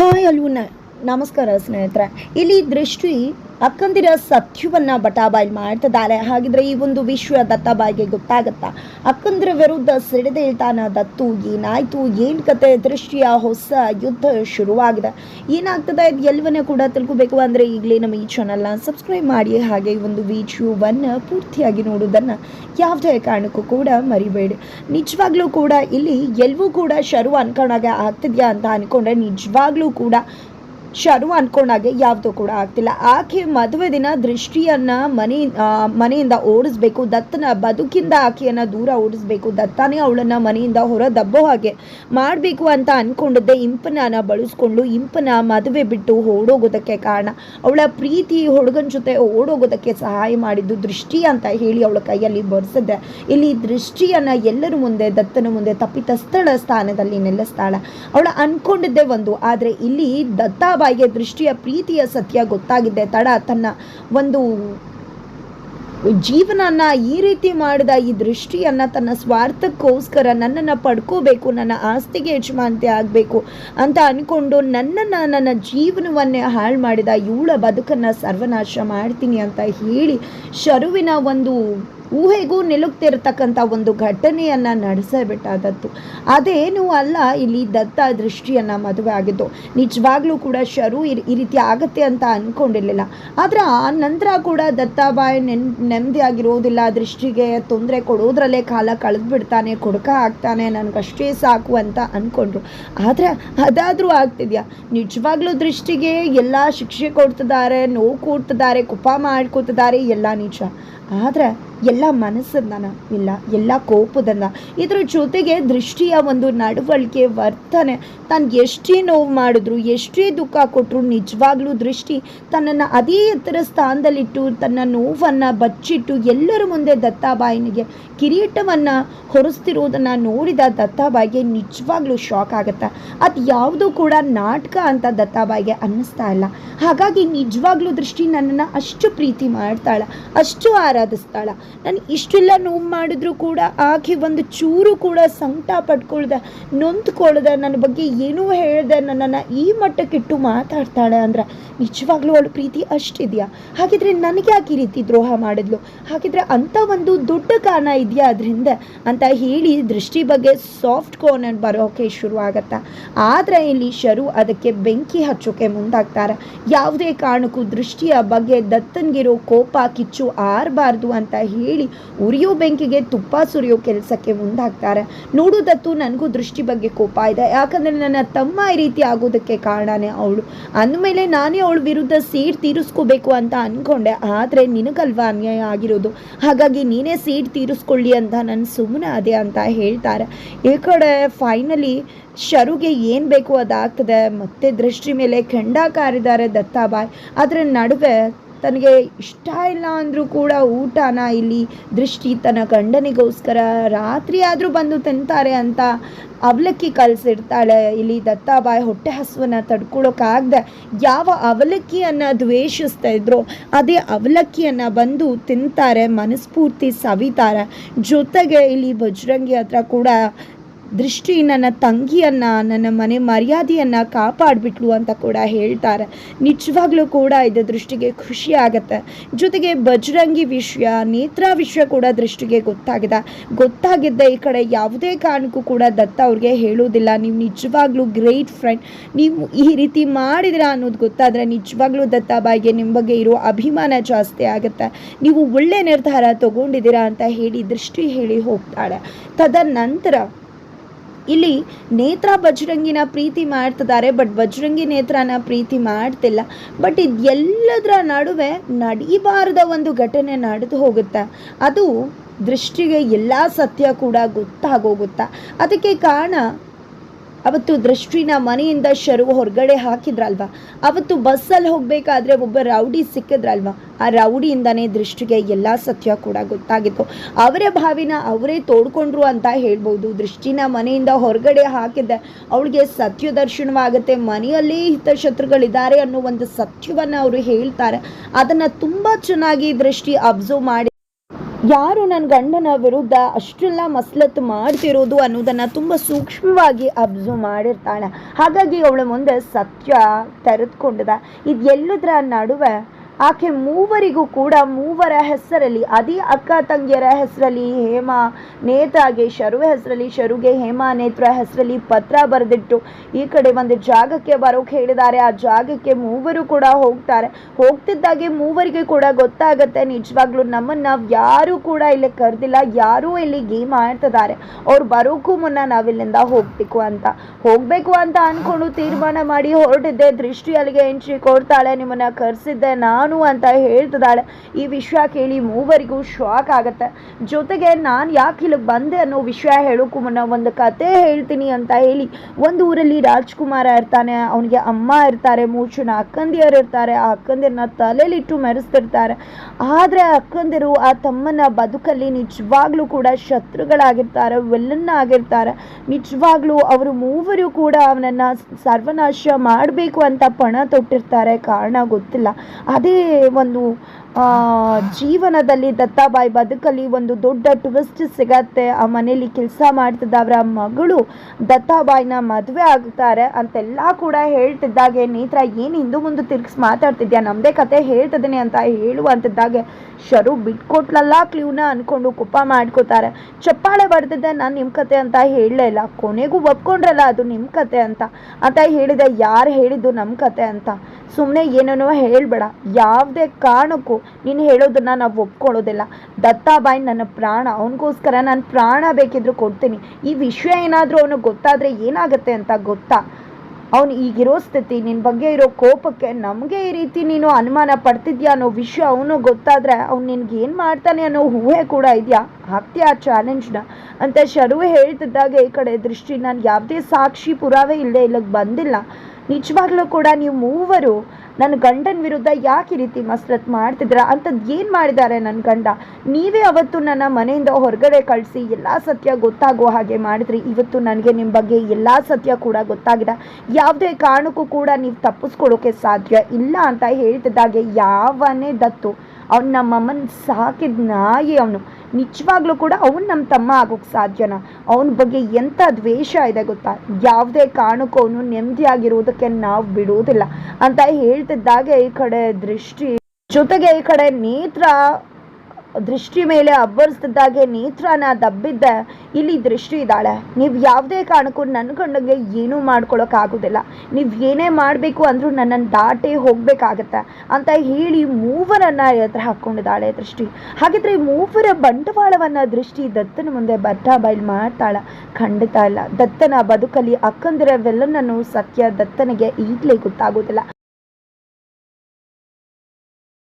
Hi ಅಲ್ವು ನಮಸ್ಕಾರ ಸ್ನೇಹಿತರೆ. ಇಲ್ಲಿ ದೃಷ್ಟಿ ಅಕ್ಕಂದಿರ ಸತ್ಯವನ್ನು ಬಟಾಬಾಯಿಲ್ ಮಾಡ್ತಿದ್ದಾರೆ ಹಾಗಿದ್ರೆ ಈ ಒಂದು ವಿಶ್ವ ದತ್ತಾಬಾಯಿಗೆ ಗೊತ್ತಾಗತ್ತಾ? ಅಕ್ಕಂದಿರ ವಿರುದ್ಧ ಸಿಡಿದೇಳ್ತಾನ ದತ್ತು, ಏನಾಯ್ತು, ಏನ್ ಕತೆ, ದೃಷ್ಟಿಯ ಹೊಸ ಯುದ್ಧ ಶುರುವಾಗಿದೆ. ಏನಾಗ್ತದೆ ಇದು ಎಲ್ಲವನ್ನ ಕೂಡ ತಿಳ್ಕೊಬೇಕು ಅಂದ್ರೆ ಈಗಲೇ ನಮ್ಮ ಈ ಚಾನಲ್ನ ಸಬ್ಸ್ಕ್ರೈಬ್ ಮಾಡಿ ಹಾಗೆ ಈ ಒಂದು ವಿಡಿಯೋವನ್ನು ಪೂರ್ತಿಯಾಗಿ ನೋಡೋದನ್ನು ಯಾವುದೇ ಕಾರಣಕ್ಕೂ ಕೂಡ ಮರಿಬೇಡಿ. ನಿಜವಾಗ್ಲೂ ಕೂಡ ಇಲ್ಲಿ ಎಲ್ಲವೂ ಕೂಡ ಶರು ಅನ್ಕೊಂಡಾಗ ಆಗ್ತಿದ್ಯಾ ಅಂತ ಅನ್ಕೊಂಡ್ರೆ ನಿಜವಾಗ್ಲೂ ಕೂಡ ಶರು ಅನ್ಕೊಂಡಾಗೆ ಯಾವುದೂ ಕೂಡ ಆಗ್ತಿಲ್ಲ. ಆಕೆ ಮದುವೆ ದಿನ ದೃಷ್ಟಿಯನ್ನ ಮನೆ ಮನೆಯಿಂದ ಓಡಿಸ್ಬೇಕು, ದತ್ತನ ಬದುಕಿಂದ ಆಕೆಯನ್ನ ದೂರ ಓಡಿಸ್ಬೇಕು, ದತ್ತನೇ ಅವಳನ್ನ ಮನೆಯಿಂದ ಹೊರ ದಬ್ಬೋ ಹಾಗೆ ಮಾಡಬೇಕು ಅಂತ ಅಂದ್ಕೊಂಡಿದ್ದೆ ಇಂಪನ ಬಳಸ್ಕೊಂಡು ಇಂಪನ ಮದುವೆ ಬಿಟ್ಟು ಓಡೋಗೋದಕ್ಕೆ ಕಾರಣ ಅವಳ ಪ್ರೀತಿ ಹುಡುಗನ ಜೊತೆ ಓಡೋಗೋದಕ್ಕೆ ಸಹಾಯ ಮಾಡಿದ್ದು ದೃಷ್ಟಿ ಅಂತ ಹೇಳಿ ಅವಳ ಕೈಯಲ್ಲಿ ಬರ್ಸಿದ್ದೆ. ಇಲ್ಲಿ ದೃಷ್ಟಿಯನ್ನ ಎಲ್ಲರ ಮುಂದೆ, ದತ್ತನ ಮುಂದೆ ತಪ್ಪಿತಸ್ಥಳ ಸ್ಥಾನದಲ್ಲಿ ನಿಲ್ಲಿಸ್ತಾಳೆ ಅವಳ ಅಂದ್ಕೊಂಡಿದ್ದೆ ಒಂದು, ಆದರೆ ಇಲ್ಲಿ ದತ್ತಾಬಾಯಿಗೆ ದೃಷ್ಟಿಯ ಪ್ರೀತಿಯ ಸತ್ಯ ಗೊತ್ತಾಗಿದೆ. ತಡ, ತನ್ನ ಒಂದು ಜೀವನನ ಈ ರೀತಿ ಮಾಡಿದ ಈ ದೃಷ್ಟಿಯನ್ನ, ತನ್ನ ಸ್ವಾರ್ಥಕ್ಕೋಸ್ಕರ ನನ್ನನ್ನು ಪಡ್ಕೋಬೇಕು, ನನ್ನ ಆಸ್ತಿಗೆ ಯಜಮಾನತೆ ಆಗಬೇಕು ಅಂತ ಅಂದ್ಕೊಂಡು ನನ್ನನ್ನು, ನನ್ನ ಜೀವನವನ್ನೇ ಹಾಳು ಮಾಡಿದ ಇವಳ ಬದುಕನ್ನು ಸರ್ವನಾಶ ಮಾಡ್ತೀನಿ ಅಂತ ಹೇಳಿ ಶರುವಿನ ಒಂದು ಊಹೆಗೂ ನಿಲುಕ್ತಿರ್ತಕ್ಕಂಥ ಒಂದು ಘಟನೆಯನ್ನು ನಡೆಸಬಿಟ್ಟಾದದ್ದು ಅದೇನೂ ಅಲ್ಲ, ಇಲ್ಲಿ ದತ್ತ ದೃಷ್ಟಿಯನ್ನು ಮದುವೆ ಆಗಿದ್ದು. ನಿಜವಾಗ್ಲೂ ಕೂಡ ಶರು ಈ ರೀತಿ ಆಗತ್ತೆ ಅಂತ ಅಂದ್ಕೊಂಡಿರಲಿಲ್ಲ ಆದರೆ ಆ ನಂತರ ಕೂಡ ದತ್ತಾಬಾಯಿ ನೆನ್ ನೆಮ್ಮದಿಯಾಗಿರೋದಿಲ್ಲ ದೃಷ್ಟಿಗೆ ತೊಂದರೆ ಕೊಡೋದ್ರಲ್ಲೇ ಕಾಲ ಕಳೆದ್ಬಿಡ್ತಾನೆ, ಕೊಡಕ ಆಗ್ತಾನೆ, ನನಗಷ್ಟೇ ಸಾಕು ಅಂತ ಅಂದ್ಕೊಂಡ್ರು ಆದರೆ ಅದಾದರೂ ಆಗ್ತಿದೆಯಾ? ನಿಜವಾಗ್ಲೂ ದೃಷ್ಟಿಗೆ ಎಲ್ಲ ಶಿಕ್ಷೆ ಕೊಡ್ತಿದ್ದಾರೆ, ನೋವು ಕೂಡ್ತಿದ್ದಾರೆ, ಕುಪ ಮಾಡ್ಕೊತಿದ್ದಾರೆ, ಎಲ್ಲ ನಿಜ. ಆದ್ರೆ ಎಲ್ಲ ಮನಸ್ಸನ್ನ ಇಲ್ಲ, ಎಲ್ಲ ಕೋಪದನ್ನು. ಇದರ ಜೊತೆಗೆ ದೃಷ್ಟಿಯ ಒಂದು ನಡವಳಿಕೆ, ವರ್ತನೆ. ತಾನು ಎಷ್ಟೇ ನೋವು ಮಾಡಿದ್ರು, ಎಷ್ಟೇ ದುಃಖ ಕೊಟ್ಟರು ನಿಜವಾಗ್ಲೂ ದೃಷ್ಟಿ ತನ್ನನ್ನು ಅದೇ ಎತ್ತರ ಸ್ಥಾನದಲ್ಲಿಟ್ಟು, ತನ್ನ ನೋವನ್ನು ಬಚ್ಚಿಟ್ಟು, ಎಲ್ಲರ ಮುಂದೆ ದತ್ತಾಬಾಯಿನಿಗೆ ಕಿರೀಟವನ್ನು ಹೊರಿಸ್ತಿರೋದನ್ನು ನೋಡಿದ ದತ್ತಾಬಾಯಿಗೆ ನಿಜವಾಗ್ಲೂ ಶಾಕ್ ಆಗುತ್ತೆ. ಅದು ಯಾವುದೂ ಕೂಡ ನಾಟಕ ಅಂತ ದತ್ತಾಬಾಯಿಗೆ ಅನ್ನಿಸ್ತಾ ಇಲ್ಲ. ಹಾಗಾಗಿ ನಿಜವಾಗ್ಲೂ ದೃಷ್ಟಿ ನನ್ನನ್ನು ಅಷ್ಟು ಪ್ರೀತಿ ಮಾಡ್ತಾಳೆ, ಅಷ್ಟು ಆರಾಧಿಸ್ತಾಳೆ. ನಾನು ಇಷ್ಟೆಲ್ಲ ನೋವು ಮಾಡಿದ್ರು ಕೂಡ ಆಕೆ ಒಂದು ಚೂರು ಕೂಡ ಸಂಕಟ ಪಟ್ಕೊಳ್ದೆ, ನೊಂದ್ಕೊಳ್ದೆ, ನನ್ನ ಬಗ್ಗೆ ಏನೂ ಹೇಳ್ದೆ, ನನ್ನನ್ನು ಈ ಮಟ್ಟಕ್ಕಿಟ್ಟು ಮಾತಾಡ್ತಾಳೆ ಅಂದ್ರೆ ನಿಜವಾಗ್ಲೂ ಅವಳು ಪ್ರೀತಿ ಅಷ್ಟಿದೆಯಾ? ಹಾಗಿದ್ರೆ ನನಗೆ ಯಾಕೆ ಈ ರೀತಿ ದ್ರೋಹ ಮಾಡಿದ್ಲು? ಹಾಗಿದ್ರೆ ಅಂಥ ಒಂದು ದೊಡ್ಡ ಕಾರಣ ಇದೆಯಾ ಅದರಿಂದ? ಅಂತ ಹೇಳಿ ದೃಷ್ಟಿ ಬಗ್ಗೆ ಸಾಫ್ಟ್ ಕಾರ್ನರ್ ಬರೋಕೆ ಶುರು ಆಗತ್ತೆ? ಆದರೆ ಇಲ್ಲಿ ಶರು ಅದಕ್ಕೆ ಬೆಂಕಿ ಹಚ್ಚೋಕೆ ಮುಂದಾಗ್ತಾರೆ. ಯಾವುದೇ ಕಾರಣಕ್ಕೂ ದೃಷ್ಟಿಯ ಬಗ್ಗೆ ದತ್ತನ್ಗಿರೋ ಕೋಪ ಕಿಚ್ಚು ಆರಬಾರ್ದು ಅಂತ ಉರಿಯೋ ಬೆಂಕಿಗೆ ತುಪ್ಪ ಸುರಿಯೋ ಕೆಲಸಕ್ಕೆ ಮುಂದಾಗ್ತಾರೆ. ನೋಡೋದತ್ತು ನನಗೂ ದೃಷ್ಟಿ ಬಗ್ಗೆ ಕೋಪ ಇದೆ. ಯಾಕಂದರೆ ನನ್ನ ತಮ್ಮ ಈ ರೀತಿ ಆಗೋದಕ್ಕೆ ಕಾರಣನೇ ಅವಳು. ಅಂದಮೇಲೆ ನಾನೇ ಅವಳ ವಿರುದ್ಧ ಸೀಟ್ ತೀರಿಸ್ಕೋಬೇಕು ಅಂತ ಅಂದ್ಕೊಂಡೆ ಆದರೆ ನಿನಗಲ್ವಾ ಅನ್ಯಾಯ ಆಗಿರೋದು? ಹಾಗಾಗಿ ನೀನೇ ಸೀಟ್ ತೀರಿಸ್ಕೊಳ್ಳಿ ಅಂತ ನನ್ನ ಸುಮ್ಮನೆ ಅದೇ ಅಂತ ಹೇಳ್ತಾರೆ. ಈ ಕಡೆ ಫೈನಲಿ ಶರುಗೆ ಏನು ಬೇಕು ಅದಾಗ್ತದೆ. ಮತ್ತೆ ದೃಷ್ಟಿ ಮೇಲೆ ಕೆಂಡ ಕಾರಿದ್ದಾರೆ ದತ್ತಾಬಾಯ್. ಅದರ ನಡುವೆ ತನಗೆ ಇಷ್ಟ ಇಲ್ಲ ಅಂದರೂ ಕೂಡ ಊಟನ ಇಲ್ಲಿ ದೃಷ್ಟಿ ತನ್ನ ಗಂಡನಿಗೋಸ್ಕರ ರಾತ್ರಿ ಆದರೂ ಬಂದು ತಿಂತಾರೆ ಅಂತ ಅವಲಕ್ಕಿ ಕಲಿಸಿರ್ತಾಳೆ. ಇಲ್ಲಿ ದತ್ತಾಬಾಯಿ ಹೊಟ್ಟೆ ಹಸುವನ್ನು ತಡ್ಕೊಳ್ಳೋಕ್ಕಾಗದೆ ಯಾವ ಅವಲಕ್ಕಿಯನ್ನು ದ್ವೇಷಿಸ್ತಾ ಇದ್ರೋ ಅದೇ ಅವಲಕ್ಕಿಯನ್ನು ಬಂದು ತಿಂತಾರೆ. ಮನಸ್ಫೂರ್ತಿ ಸವಿತಾರೆ. ಜೊತೆಗೆ ಇಲ್ಲಿ ಬಜರಂಗಿ ಹತ್ರ ಕೂಡ ದೃಷ್ಟಿ ನನ್ನ ತಂಗಿಯನ್ನು, ನನ್ನ ಮನೆ ಮರ್ಯಾದೆಯನ್ನು ಕಾಪಾಡಿಬಿಟ್ಲು ಅಂತ ಕೂಡ ಹೇಳ್ತಾರೆ. ನಿಜವಾಗ್ಲೂ ಕೂಡ ಇದು ದೃಷ್ಟಿಗೆ ಖುಷಿ ಆಗುತ್ತೆ. ಜೊತೆಗೆ ಬಜರಂಗಿ ವಿಷಯ, ನೇತ್ರ ವಿಷಯ ಕೂಡ ದೃಷ್ಟಿಗೆ ಗೊತ್ತಾಗಿದೆ. ಗೊತ್ತಾಗಿದ್ದ ಈ ಕಡೆ ಯಾವುದೇ ಕಾರಣಕ್ಕೂ ಕೂಡ ದತ್ತ ಅವ್ರಿಗೆ ಹೇಳೋದಿಲ್ಲ ನೀವು ನಿಜವಾಗ್ಲೂ ಗ್ರೇಟ್ ಫ್ರೆಂಡ್ ನೀವು ಈ ರೀತಿ ಮಾಡಿದಿರ ಅನ್ನೋದು ಗೊತ್ತಾದರೆ ನಿಜವಾಗ್ಲೂ ದತ್ತ ಬಾಯಿಗೆ ನಿಮ್ಮ ಬಗ್ಗೆ ಇರೋ ಅಭಿಮಾನ ಜಾಸ್ತಿ ಆಗುತ್ತೆ. ನೀವು ಒಳ್ಳೆ ನಿರ್ಧಾರ ತಗೊಂಡಿದ್ದೀರಾ ಅಂತ ಹೇಳಿ ದೃಷ್ಟಿ ಹೇಳಿ ಹೋಗ್ತಾಳೆ. ತದನಂತರ ಇಲ್ಲಿ ನೇತ್ರ ಬಜರಂಗಿನ ಪ್ರೀತಿ ಮಾಡ್ತಿದ್ದಾರೆ ಬಟ್ ಬಜರಂಗಿ ನೇತ್ರನ ಪ್ರೀತಿ ಮಾಡ್ತಿಲ್ಲ. ಬಟ್ ಇದೆಲ್ಲದರ ನಡುವೆ ನಡೀಬಾರದ ಒಂದು ಘಟನೆ ನಡೆದು ಹೋಗುತ್ತೆ. ಅದು ದೃಷ್ಟಿಗೆ ಎಲ್ಲ ಸತ್ಯ ಕೂಡ ಗೊತ್ತಾಗೋಗುತ್ತೆ. ಅದಕ್ಕೆ ಕಾರಣ ಅವತ್ತು ದೃಷ್ಟಿನ ಮನೆಯಿಂದ ಶರು ಹೊರಗಡೆ ಹಾಕಿದ್ರಲ್ವ? ಅವತ್ತು ಬಸ್ಸಲ್ಲಿ ಹೋಗಬೇಕಾದ್ರೆ ಒಬ್ಬ ರೌಡಿ ಸಿಕ್ಕಿದ್ರಲ್ವ? ಆ ರೌಡಿಯಿಂದನೇ ದೃಷ್ಟಿಗೆ ಎಲ್ಲ ಸತ್ಯ ಕೂಡ ಗೊತ್ತಾಗಿತ್ತು. ಅವರೇ ಭಾವಿನ ಅವರೇ ತೋಡ್ಕೊಂಡ್ರು ಅಂತ ಹೇಳ್ಬೋದು. ದೃಷ್ಟಿನ ಮನೆಯಿಂದ ಹೊರಗಡೆ ಹಾಕಿದ್ದೆ. ಅವಳಿಗೆ ಸತ್ಯ ದರ್ಶನವಾಗುತ್ತೆ. ಮನೆಯಲ್ಲಿ ಹಿತಶತ್ರುಗಳಿದ್ದಾರೆ ಅನ್ನೋ ಒಂದು ಸತ್ಯವನ್ನು ಅವರು ಹೇಳ್ತಾರೆ. ಅದನ್ನು ತುಂಬ ಚೆನ್ನಾಗಿ ದೃಷ್ಟಿ ಅಬ್ಸರ್ವ್ ಮಾಡಿ ಯಾರು ನನ್ನ ಗಂಡನ ವಿರುದ್ಧ ಅಷ್ಟೆಲ್ಲ ಮಸಲತ್ತು ಮಾಡ್ತಿರೋದು ಅನ್ನೋದನ್ನು ತುಂಬ ಸೂಕ್ಷ್ಮವಾಗಿ ಅಬ್ಸರ್ವ್ ಮಾಡಿರ್ತಾಳೆ. ಹಾಗಾಗಿ ಅವಳ ಮುಂದೆ ಸತ್ಯ ತೆರೆದುಕೊಂಡಿದೆ. ಇದು ಎಲ್ಲದರ ನಡುವೆ ಆಕೆ ಮೂವರಿಗೂ ಕೂಡ ಮೂವರ ಹೆಸರಲ್ಲಿ, ಅದೇ ಅಕ್ಕ ತಂಗಿಯರ ಹೆಸರಲ್ಲಿ ಹೇಮಾ ನೇತ್ರಾಗೆ, ಶರುವೆ ಹೆಸರಲ್ಲಿ ಶರುಗೆ, ಹೇಮಾ ನೇತ್ರ ಹೆಸರಲ್ಲಿ ಪತ್ರ ಬರೆದಿಟ್ಟು ಈ ಕಡೆ ಒಂದು ಜಾಗಕ್ಕೆ ಬರೋಕೆ ಹೇಳಿದ್ದಾರೆ. ಆ ಜಾಗಕ್ಕೆ ಮೂವರು ಕೂಡ ಹೋಗ್ತಾರೆ. ಹೋಗ್ತಿದ್ದಾಗೆ ಮೂವರಿಗೆ ಕೂಡ ಗೊತ್ತಾಗುತ್ತೆ. ನಿಜವಾಗ್ಲೂ ನಮ್ಮನ್ನ ಯಾರು ಕೂಡ ಇಲ್ಲಿ ಕರೆದಿಲ್ಲ. ಯಾರೂ ಇಲ್ಲಿ ಗೇಮ್ ಆಡ್ತಿದ್ದಾರೆ. ಅವ್ರು ಬರೋಕ್ಕೂ ಮುನ್ನ ನಾವಿಲ್ಲಿಂದ ಹೋಗ್ಬೇಕು ಅಂತ. ಹೋಗ್ಬೇಕು ಅಂತ ಅನ್ಕೊಂಡು ತೀರ್ಮಾನ ಮಾಡಿ ಹೊರಟಿದ್ದೆ. ದೃಷ್ಟಿ ಅಲ್ಲಿಗೆ ಎಂಟ್ರಿ ಕೊಡ್ತಾಳೆ. ನಿಮ್ಮನ್ನ ಕರೆಸಿದ್ದೆ ನಾನು. ಅಂತ ಹೇಳ್ತಿದ್ದಾಳೆ. ಈ ವಿಷಯ ಕೇಳಿ ಮೂವರಿಗೂ ಶಾಕ್ ಆಗುತ್ತೆ. ಜೊತೆಗೆ ನಾನು ಯಾಕೆ ಇಲ್ಲಿ ಬಂದೆ ಅನ್ನೋ ವಿಷಯ ಹೇಳೋಕ್ಕೂ ಮುನ್ನ ಒಂದು ಕತೆ ಹೇಳ್ತೀನಿ ಅಂತ ಹೇಳಿ ಒಂದು ಊರಲ್ಲಿ ರಾಜ್ಕುಮಾರ ಇರ್ತಾನೆ, ಅವನಿಗೆ ಅಮ್ಮ ಇರ್ತಾರೆ ಮೂರು ಅಕ್ಕಂದಿಯರು ಇರ್ತಾರೆ, ಆ ಅಕ್ಕಂದಿರನ್ನ ತಲೆಲಿಟ್ಟು ಮೆರೆಸ್ತಿರ್ತಾರೆ. ಆದರೆ ಅಕ್ಕಂದಿರು ಆ ತಮ್ಮನ ಬದುಕಲ್ಲಿ ನಿಜವಾಗ್ಲೂ ಕೂಡ ಶತ್ರುಗಳಾಗಿರ್ತಾರೆ ವೆಲ್ಲನ್ನ ಆಗಿರ್ತಾರೆ ನಿಜವಾಗ್ಲೂ ಅವರು ಮೂವರು ಕೂಡ ಅವನನ್ನು ಸರ್ವನಾಶ ಮಾಡಬೇಕು ಅಂತ ಪಣ ತೊಟ್ಟಿರ್ತಾರೆ, ಕಾರಣ ಗೊತ್ತಿಲ್ಲ. ಅದೇ ಒಂದು ಆ, ಜೀವನದಲ್ಲಿ ದತ್ತಾಬಾಯಿ ಬದುಕಲ್ಲಿ ಒಂದು ದೊಡ್ಡ ಟ್ವಿಸ್ಟ್ ಸಿಗತ್ತೆ. ಆ ಮನೇಲಿ ಕೆಲಸ ಮಾಡ್ತಿದ್ದ ಅವರ ಮಗಳು ದತ್ತಾಬಾಯಿನ ಮದುವೆ ಆಗ್ತಾರೆ ಅಂತೆಲ್ಲ ಕೂಡ ಹೇಳ್ತಿದ್ದಾಗೆ. ನೇತ್ರ, ಏನು ಹಿಂದು ಮುಂದೆ ತಿರ್ಗಿಸಿ ಮಾತಾಡ್ತಿದ್ಯಾ? ನಮ್ಮದೇ ಕತೆ ಹೇಳ್ತಿದ್ದೀನಿ ಅಂತ ಹೇಳುವಂತಿದ್ದಾಗೆ. ಶರು ಬಿಟ್ಕೊಟ್ಲಲ್ಲ ಕ್ಲೂನ ಅನ್ಕೊಂಡು ಕುಪ್ಪ ಮಾಡ್ಕೋತಾರೆ. ಚಪ್ಪಾಳೆ ಬಡ್ದಿದ್ದೆ ನಾನು ನಿಮ್ಮ ಕತೆ ಅಂತ ಹೇಳಲೇ ಇಲ್ಲ. ಕೊನೆಗೂ ಒಪ್ಕೊಂಡ್ರಲ್ಲ ಅದು ನಿಮ್ಮ ಕತೆ ಅಂತ. ಅಂತ ಹೇಳಿದೆ, ಯಾರು ಹೇಳಿದ್ದು ನಮ್ಮ ಕತೆ ಅಂತ. ಸುಮ್ಮನೆ ಏನೇನೋ ಹೇಳಬೇಡ. ಯಾವುದೇ ಕಾರಣಕ್ಕೂ ನೀನು ಹೇಳೋದನ್ನ ನಾವು ಒಪ್ಕೊಳ್ಳೋದಿಲ್ಲ. ದತ್ತಾಬಾಯಿ ನನ್ನ ಪ್ರಾಣ, ಅವನಿಗೋಸ್ಕರ ನಾನು ಪ್ರಾಣ ಬೇಕಿದ್ರು ಕೊಡ್ತೀನಿ. ಈ ವಿಷಯ ಏನಾದರೂ ಅವನಿಗೆ ಗೊತ್ತಾದರೆ ಏನಾಗುತ್ತೆ ಅಂತ ಗೊತ್ತಾ? ಅವನು ಈಗಿರೋ ಸ್ಥಿತಿ ನಿನ್ನ ಬಗ್ಗೆ ಇರೋ ಕೋಪಕ್ಕೆ ನಮಗೆ ಈ ರೀತಿ ನೀನು ಅನುಮಾನ ಪಡ್ತಿದ್ಯಾ ಅನ್ನೋ ವಿಷಯ ಅವನು ಗೊತ್ತಾದರೆ ಅವ್ನು ನಿನ್ಗೆ ಏನು ಮಾಡ್ತಾನೆ ಅನ್ನೋ ಊಹೆ ಕೂಡ ಇದೆಯಾ? ಹಾಕ್ತೀಯ ಆ ಚಾಲೆಂಜ್ನ ಅಂತ ಶರು ಹೇಳ್ತಿದ್ದಾಗ ಈ ಕಡೆ ದೃಷ್ಟಿ. ನಾನು ಯಾವುದೇ ಸಾಕ್ಷಿ ಪುರಾವೆ ಇಲ್ಲದೆ ಇಲ್ಲಿಗೆ ಬಂದಿಲ್ಲ. ನಿಜವಾಗ್ಲೂ ಕೂಡ ನೀವು ಮೂವರು ನನ್ನ ಗಂಡನ ವಿರುದ್ಧ ಯಾಕೆ ಈ ರೀತಿ ಮಸರತ್ ಮಾಡ್ತಿದ್ರ ಅಂಥದ್ದು ಏನು ಮಾಡಿದ್ದಾರೆ ನನ್ನ ಗಂಡ? ನೀವೇ ಅವತ್ತು ನನ್ನ ಮನೆಯಿಂದ ಹೊರಗಡೆ ಕಳಿಸಿ ಎಲ್ಲ ಸತ್ಯ ಗೊತ್ತಾಗೋ ಹಾಗೆ ಮಾಡಿದ್ರಿ. ಇವತ್ತು ನನಗೆ ನಿಮ್ಮ ಬಗ್ಗೆ ಎಲ್ಲ ಸತ್ಯ ಕೂಡ ಗೊತ್ತಾಗಿದೆ. ಯಾವುದೇ ಕಾರಣಕ್ಕೂ ಕೂಡ ನೀವು ತಪ್ಪಿಸ್ಕೊಳ್ಳೋಕೆ ಸಾಧ್ಯ ಇಲ್ಲ ಅಂತ ಹೇಳ್ತಿದ್ದಾಗೆ ಯಾವನೇ ದತ್ತು. ಅವ್ನು ನಮ್ಮಮ್ಮನ ಸಾಕಿದ ನಾಯಿ ಅವನು. ನಿಜವಾಗ್ಲೂ ಕೂಡ ಅವನು ನಮ್ಮ ತಮ್ಮ ಆಗೋಕ್ಕೆ ಸಾಧ್ಯನ? ಅವನ ಬಗ್ಗೆ ಎಂಥ ದ್ವೇಷ ಇದೆ ಗೊತ್ತಾ? ಯಾವುದೇ ಕಾರಣಕ್ಕೂ ಅವನು ನೆಮ್ಮದಿಯಾಗಿರುವುದಕ್ಕೆ ನಾವು ಬಿಡುವುದಿಲ್ಲ ಅಂತ ಹೇಳ್ತಿದ್ದಾಗೆ ಈ ಕಡೆ ದೃಷ್ಟಿ. ಜೊತೆಗೆ ಈ ಕಡೆ ನೇತ್ರ ದೃಷ್ಟಿ ಮೇಲೆ ಅಬ್ಬರಿಸ್ತಿದ್ದಾಗೆ ನೇತ್ರನ ದಬ್ಬಿದ್ದ ಇಲ್ಲಿ ದೃಷ್ಟಿ ಇದ್ದಾಳೆ. ನೀವು ಯಾವುದೇ ಕಾರಣಕ್ಕೂ ನನ್ನ ಕಂಡಂಗೆ ಏನೂ ಮಾಡ್ಕೊಳೋಕ್ಕಾಗೋದಿಲ್ಲ. ನೀವು ಏನೇ ಮಾಡಬೇಕು ಅಂದರೂ ನನ್ನನ್ನು ದಾಟೇ ಹೋಗಬೇಕಾಗತ್ತೆ ಅಂತ ಹೇಳಿ ಮೂವರನ್ನು ಎದುರು ಹಾಕ್ಕೊಂಡಿದ್ದಾಳೆ ದೃಷ್ಟಿ. ಹಾಗಿದ್ರೆ ಮೂವರ ಬಂಡವಾಳವನ್ನು ದೃಷ್ಟಿ ದತ್ತನ ಮುಂದೆ ಬಟ್ಟ ಬಯಲು ಮಾಡ್ತಾಳೆ. ಖಂಡಿತ ಇಲ್ಲ. ದತ್ತನ ಬದುಕಲ್ಲಿ ಅಕ್ಕಂದಿರ ವೆಲ್ಲನನ್ನು ಸತ್ಯ ದತ್ತನಿಗೆ ಈಗಲೇ ಗೊತ್ತಾಗೋದಿಲ್ಲ.